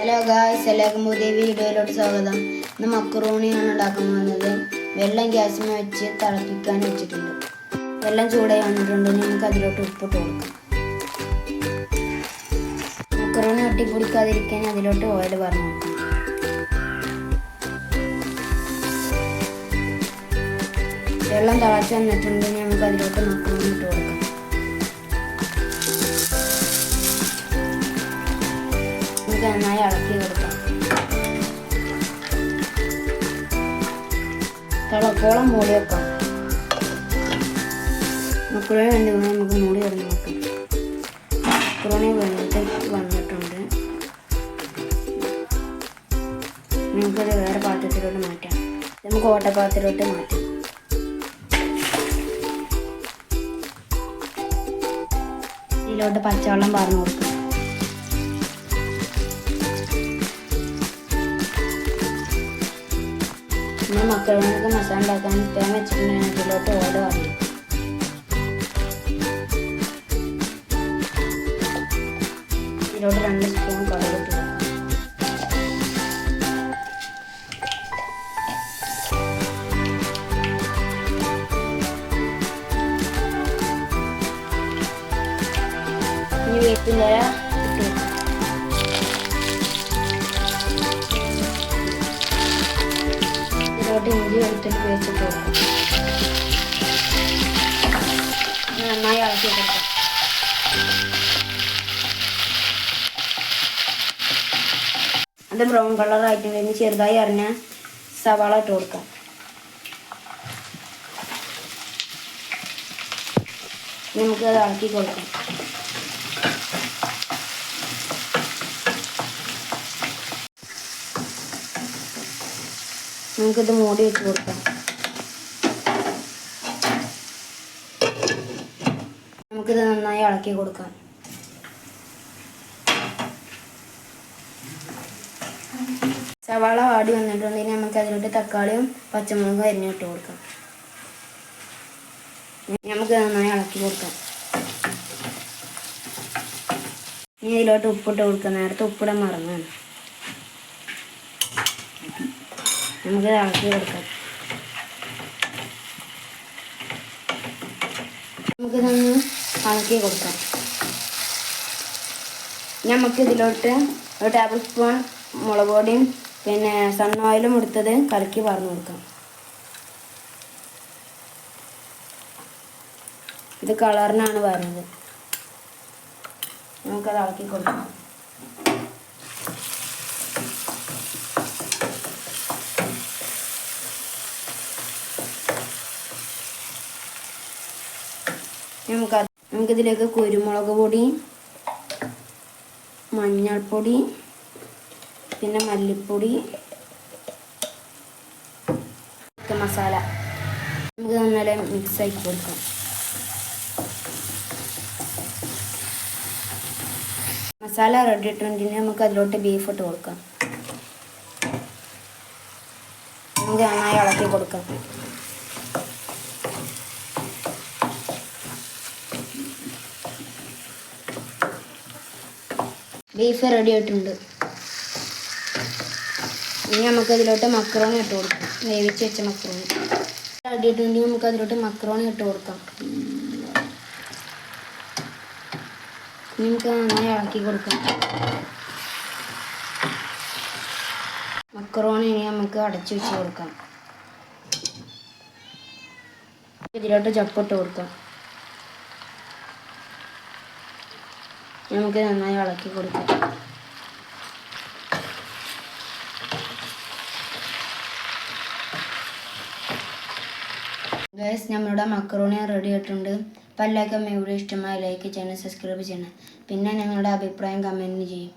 Hello guys എല്ലാവർക്കും പുതിയ വീഡിയോയിലോട്ട് സ്വാഗതം. ഇന്ന് മക്രൂണിയാണ് ഉണ്ടാക്കാൻ പോകുന്നത്. വെള്ളം ഗ്യാസിന് വെച്ച് തിളപ്പിക്കാൻ വെച്ചിട്ടുണ്ട്. വെള്ളം ചൂടായി വന്നിട്ടുണ്ട്. നമുക്ക് അതിലോട്ട് ഉപ്പിട്ട് കൊടുക്കാം. മക്രൂണി ഒട്ടിപ്പിടിക്കാതിരിക്കാൻ അതിലോട്ട് ഓയിൽ പറഞ്ഞു കൊടുക്കാം. വെള്ളം തിളച്ച് വന്നിട്ടുണ്ട്. നമുക്ക് അതിലോട്ട് മക്രൂണി ഇട്ട് കൊടുക്കാം. നമുക്ക് നന്നായി ഇളക്കി കൊടുക്കാം തിളക്കോളം മൂടി വെക്കാം. മക്കളെ വേണ്ടി നമുക്ക് മൂടി തുറന്ന് നോക്കാം മക്രോണി വെള്ളത്തിൽ വന്നിട്ടുണ്ട്. നമുക്കത് വേറെ പാത്രത്തിലോട്ട് മാറ്റാം. നമുക്ക് ഓട്ടപാത്രത്തിലോട്ട് മാറ്റാം. ഇതിലോട്ട് പച്ചവെള്ളം പറഞ്ഞു കൊടുക്കാം. പിന്നെ മക്കളോർക്ക് മസാല ഉണ്ടാക്കാൻ തേൻ വെച്ചിട്ടുണ്ടെങ്കിൽ അതിലോട്ട് ഓട് പറഞ്ഞു ഇതിലോട്ട് രണ്ട് സ്പൂൺ കടുക് ഇട്ട് കൊടുക്കാം ഇനി വേപ്പിന്റെ ഇല ഇട്ട് കൊടുക്കാം ഇതിലോട്ട് ഇഞ്ചി വെളുത്തുള്ളി പേസ്റ്റ് കൊടുക്കും. നന്നായി ഇളക്കി കൊടുക്കാം അത് ബ്രൗൺ കഴിഞ്ഞ് ചെറുതായി അറിഞ്ഞ സവാള ഇട്ട് കൊടുക്കാം. നമുക്ക് അത് ഇളക്കി കൊടുക്കാം. നമുക്കിത് മൂടി വെച്ച് കൊടുക്കാം. നമുക്കിത് നന്നായി ഇളക്കി കൊടുക്കാം. സവാള വാടി വന്നിട്ടുണ്ടെങ്കിൽ നമുക്ക് അതിലോട്ട് തക്കാളിയും പച്ചമുളകും അരിഞ്ഞിട്ട് കൊടുക്കാം. നമുക്ക് നന്നായി ഇളക്കി കൊടുക്കാം. ഇനി ഇതിലോട്ട് ഉപ്പിട്ട് കൊടുക്കാം. നേരത്തെ ഉപ്പിടാൻ മറന്നാണ് നമുക്ക് ഇളക്കി കൊടുക്കാം. നമുക്കിതൊന്ന് ഇളക്കി കൊടുക്കാം. നമുക്ക് ഇതിലോട്ട് ഒരു ടേബിൾ സ്പൂൺ മുളക് പൊടിയും പിന്നെ സൺ ഓയിലും എടുത്തത് കലക്കി പറഞ്ഞു കൊടുക്കാം. ഇത് കളറിനാണ് വരുന്നത് നമുക്കത് ഇളക്കി കൊടുക്കാം. നമുക്ക് നമുക്കിതിലേക്ക് കുരുമുളക് പൊടി മഞ്ഞൾപ്പൊടി പിന്നെ മല്ലിപ്പൊടി മസാല നമുക്ക് നന്നായി മിക്സ് ആക്കി കൊടുക്കാം. മസാല റെഡി ഇട്ടിട്ടുണ്ടെങ്കിൽ നമുക്ക് അതിലോട്ട് ബീഫ് ഇട്ട് കൊടുക്കാം. നമുക്ക് നന്നായി ഇളക്കി കൊടുക്കാം. ബീഫ് റെഡി ആയിട്ടുണ്ട്. ഇനി നമുക്ക് അതിലോട്ട് മക്രോണി ഇട്ട് കൊടുക്കാം. വേവിച്ച് വെച്ച മക്രോണി റെഡി ആയിട്ടുണ്ടെങ്കിൽ നമുക്ക് അതിലോട്ട് മക്രോണി ഇട്ട് കൊടുക്കാം. നമുക്ക് നന്നായി ഇളക്കി കൊടുക്കാം. മക്രോണി ഇനി നമുക്ക് അടച്ചു വെച്ച് കൊടുക്കാം. ഇതിലോട്ട് ചപ്പിട്ട് കൊടുക്കാം. നമുക്ക് നന്നായി ഇളക്കി കൊടുക്കാം. ഗൈസ് നമ്മളുടെ മക്കറോണി റെഡി ആയിട്ടുണ്ട്. അപ്പോൾ എല്ലാവർക്കും ഇവിടെ ഇഷ്ടമായ ലൈക്ക് ചെയ്യണം സബ്സ്ക്രൈബ് ചെയ്യണം. പിന്നെ നിങ്ങളുടെ അഭിപ്രായം കമന്റ് ചെയ്യും.